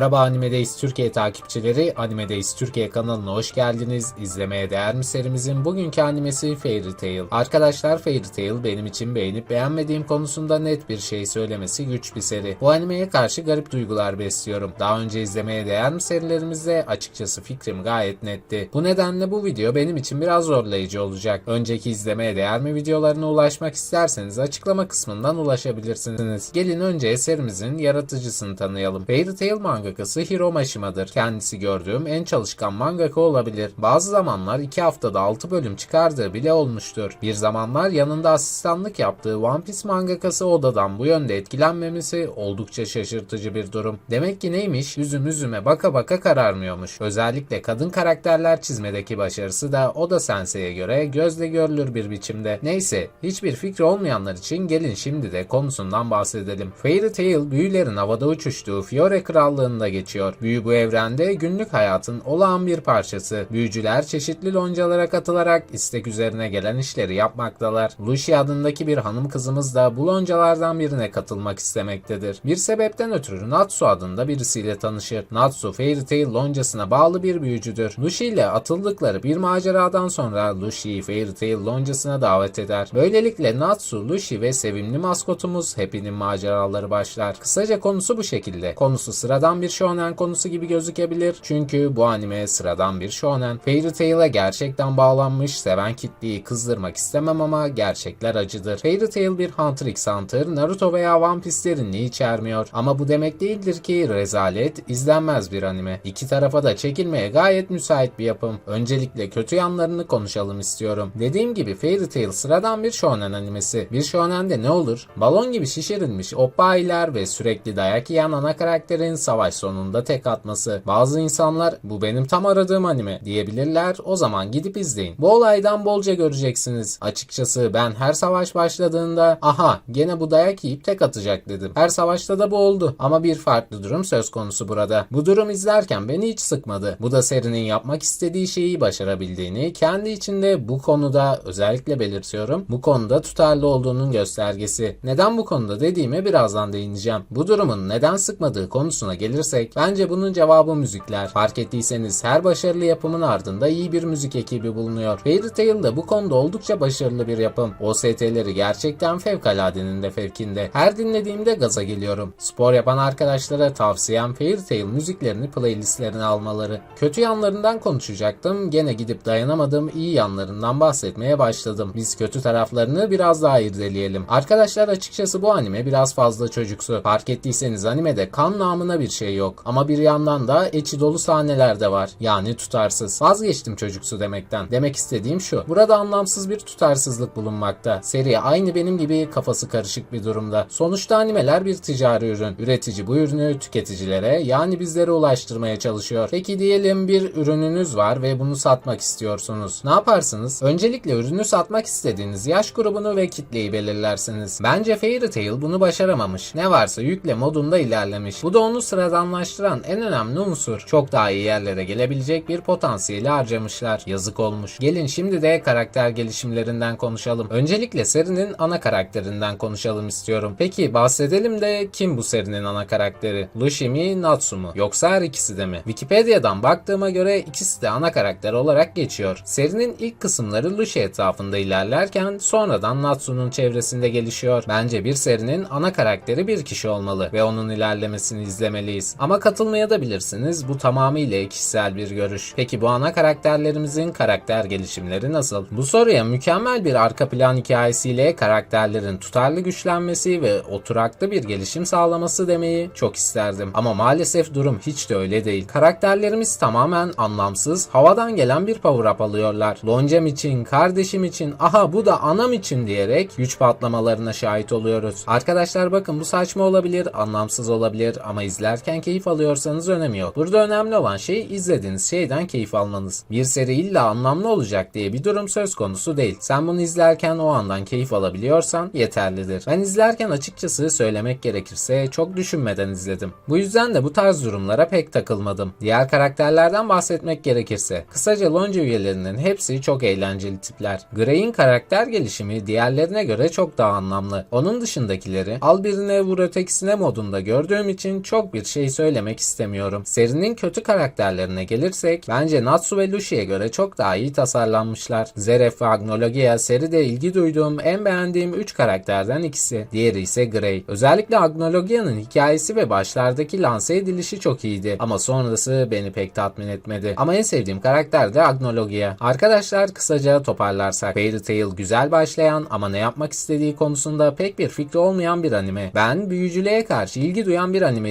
Merhaba Animedeyiz Türkiye takipçileri. Animedeyiz Türkiye kanalına hoş geldiniz. İzlemeye değer mi serimizin bugünkü animesi Fairy Tail. Arkadaşlar Fairy Tail benim için beğenip beğenmediğim konusunda net bir şey söylemesi güç bir seri. Bu animeye karşı garip duygular besliyorum. Daha önce izlemeye değer mi serilerimizde açıkçası fikrim gayet netti. Bu nedenle bu video benim için biraz zorlayıcı olacak. Önceki izlemeye değer mi videolarına ulaşmak isterseniz açıklama kısmından ulaşabilirsiniz. Gelin önce eserimizin yaratıcısını tanıyalım. Fairy Tail mangakası Hiro Mashima'dır. Kendisi gördüğüm en çalışkan mangaka olabilir. Bazı zamanlar 2 haftada 6 bölüm çıkardığı bile olmuştur. Bir zamanlar yanında asistanlık yaptığı One Piece mangakası Oda'dan bu yönde etkilenmemesi oldukça şaşırtıcı bir durum. Demek ki neymiş? Yüzüm yüzüme baka baka kararmıyormuş. Özellikle kadın karakterler çizmedeki başarısı da Oda Sensei'ye göre gözle görülür bir biçimde. Neyse, hiçbir fikri olmayanlar için gelin şimdi de konusundan bahsedelim. Fairy Tail büyülerin havada uçuştuğu Fiore Krallığı'nda geçiyor. Büyü bu evrende günlük hayatın olağan bir parçası. Büyücüler çeşitli loncalara katılarak istek üzerine gelen işleri yapmaktalar. Lucy adındaki bir hanım kızımız da bu loncalardan birine katılmak istemektedir. Bir sebepten ötürü Natsu adında birisiyle tanışır. Natsu Fairy Tail loncasına bağlı bir büyücüdür. Lucy ile atıldıkları bir maceradan sonra Lucy'yi Fairy Tail loncasına davet eder. Böylelikle Natsu, Lucy ve sevimli maskotumuz Happy'nin maceraları başlar. Kısaca konusu bu şekilde. Konusu sıradan bir shonen konusu gibi gözükebilir. Çünkü bu anime sıradan bir shonen. Fairy Tail'e gerçekten bağlanmış, seven kitleyi kızdırmak istemem ama gerçekler acıdır. Fairy Tail bir Hunter x Hunter, Naruto veya One Piece derinliği içermiyor. Ama bu demek değildir ki rezalet, izlenmez bir anime. İki tarafa da çekilmeye gayet müsait bir yapım. Öncelikle kötü yanlarını konuşalım istiyorum. Dediğim gibi Fairy Tail sıradan bir shonen animesi. Bir shonende ne olur? Balon gibi şişirilmiş oppailer ve sürekli dayak yiyen ana karakterin savaş sonunda tek atması. Bazı insanlar bu benim tam aradığım anime diyebilirler. O zaman gidip izleyin. Bu olaydan bolca göreceksiniz. Açıkçası ben her savaş başladığında aha gene bu dayak yiyip tek atacak dedim. Her savaşta da bu oldu. Ama bir farklı durum söz konusu burada. Bu durum izlerken beni hiç sıkmadı. Bu da serinin yapmak istediği şeyi başarabildiğini kendi içinde bu konuda özellikle belirtiyorum. Bu konuda tutarlı olduğunun göstergesi. Neden bu konuda dediğime birazdan değineceğim. Bu durumun neden sıkmadığı konusuna gelirsek bence bunun cevabı müzikler. Fark ettiyseniz her başarılı yapımın ardında iyi bir müzik ekibi bulunuyor. Fairy Tail de bu konuda oldukça başarılı bir yapım. OST'leri gerçekten fevkaladenin de fevkinde. Her dinlediğimde gaza geliyorum. Spor yapan arkadaşlara tavsiyem Fairy Tail müziklerini playlistlerine almaları. Kötü yanlarından konuşacaktım. Gene gidip dayanamadığım iyi yanlarından bahsetmeye başladım. Biz kötü taraflarını biraz daha irdeleyelim. Arkadaşlar açıkçası bu anime biraz fazla çocuksu. Fark ettiyseniz animede kan namına bir şey yok. Ama bir yandan da içi dolu sahneler de var. Yani tutarsız. Vazgeçtim çocuksu demekten. Demek istediğim şu. Burada anlamsız bir tutarsızlık bulunmakta. Seri aynı benim gibi kafası karışık bir durumda. Sonuçta animeler bir ticari ürün. Üretici bu ürünü tüketicilere yani bizlere ulaştırmaya çalışıyor. Peki diyelim bir ürününüz var ve bunu satmak istiyorsunuz. Ne yaparsınız? Öncelikle ürünü satmak istediğiniz yaş grubunu ve kitleyi belirlersiniz. Bence Fairy Tail bunu başaramamış. Ne varsa yükle modunda ilerlemiş. Bu da onu sıradanlaştıran en önemli unsur. Çok daha iyi yerlere gelebilecek bir potansiyeli harcamışlar. Yazık olmuş. Gelin şimdi de karakter gelişimlerinden konuşalım. Öncelikle serinin ana karakterinden konuşalım istiyorum. Peki bahsedelim de kim bu serinin ana karakteri? Lucy mi Natsu mu? Yoksa her ikisi de mi? Wikipedia'dan baktığıma göre ikisi de ana karakter olarak geçiyor. Serinin ilk kısımları Lucy etrafında ilerlerken sonradan Natsu'nun çevresinde gelişiyor. Bence bir serinin ana karakteri bir kişi olmalı ve onun ilerlemesini izlemeliyiz. Ama katılmaya da bilirsiniz. Bu tamamıyla kişisel bir görüş. Peki bu ana karakterlerimizin karakter gelişimleri nasıl? Bu soruya mükemmel bir arka plan hikayesiyle karakterlerin tutarlı güçlenmesi ve oturaklı bir gelişim sağlaması demeyi çok isterdim. Ama maalesef durum hiç de öyle değil. Karakterlerimiz tamamen anlamsız, havadan gelen bir power up alıyorlar. Loncam için, kardeşim için, aha bu da anam için diyerek güç patlamalarına şahit oluyoruz. Arkadaşlar bakın bu saçma olabilir, anlamsız olabilir ama izlerken keyif alıyorsanız önemi yok. Burada önemli olan şey izlediğiniz şeyden keyif almanız. Bir seri illa anlamlı olacak diye bir durum söz konusu değil. Sen bunu izlerken o andan keyif alabiliyorsan yeterlidir. Ben izlerken açıkçası söylemek gerekirse çok düşünmeden izledim. Bu yüzden de bu tarz durumlara pek takılmadım. Diğer karakterlerden bahsetmek gerekirse kısaca lonca üyelerinin hepsi çok eğlenceli tipler. Grey'in karakter gelişimi diğerlerine göre çok daha anlamlı. Onun dışındakileri al birine vur ötekisine modunda gördüğüm için çok bir şey şey söylemek istemiyorum. Serinin kötü karakterlerine gelirsek bence Natsu ve Lucie'ye göre çok daha iyi tasarlanmışlar. Zeref ve Agnologia seride ilgi duyduğum en beğendiğim 3 karakterden ikisi. Diğeri ise Grey. Özellikle Agnologia'nın hikayesi ve başlardaki lanse edilişi çok iyiydi ama sonrası beni pek tatmin etmedi. Ama en sevdiğim karakter de Agnologia. Arkadaşlar kısaca toparlarsak Fairy Tail güzel başlayan ama ne yapmak istediği konusunda pek bir fikri olmayan bir anime. Ben büyücülüğe karşı ilgi duyan bir anime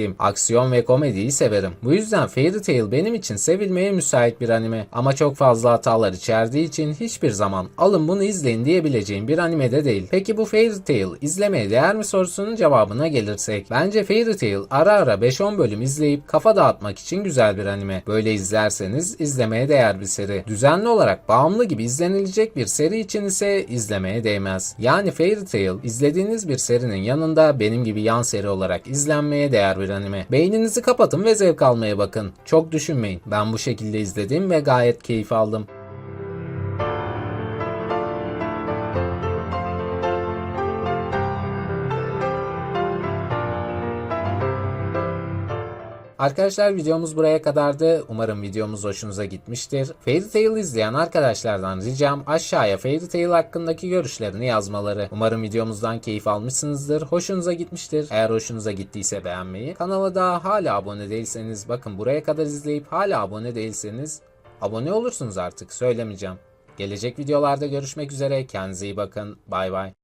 izleyicisiyim. Aksiyon ve komediyi severim. Bu yüzden Fairy Tail benim için sevilmeye müsait bir anime. Ama çok fazla hatalar içerdiği için hiçbir zaman alın bunu izleyin diyebileceğim bir anime de değil. Peki bu Fairy Tail izlemeye değer mi sorusunun cevabına gelirsek. Bence Fairy Tail ara ara 5-10 bölüm izleyip kafa dağıtmak için güzel bir anime. Böyle izlerseniz izlemeye değer bir seri. Düzenli olarak bağımlı gibi izlenilecek bir seri için ise izlemeye değmez. Yani Fairy Tail izlediğiniz bir serinin yanında benim gibi yan seri olarak izlenmeye değer bir anime. Beyninizi kapatın ve zevk almaya bakın. Çok düşünmeyin. Ben bu şekilde izledim ve gayet keyif aldım. Arkadaşlar videomuz buraya kadardı. Umarım videomuz hoşunuza gitmiştir. Fairy Tail izleyen arkadaşlardan ricam aşağıya Fairy Tail hakkındaki görüşlerini yazmaları. Umarım videomuzdan keyif almışsınızdır. Hoşunuza gitmiştir. Eğer hoşunuza gittiyse beğenmeyi. Kanala da hala abone değilseniz bakın buraya kadar izleyip hala abone değilseniz abone olursunuz artık söylemeyeceğim. Gelecek videolarda görüşmek üzere. Kendinize iyi bakın. Bay bay.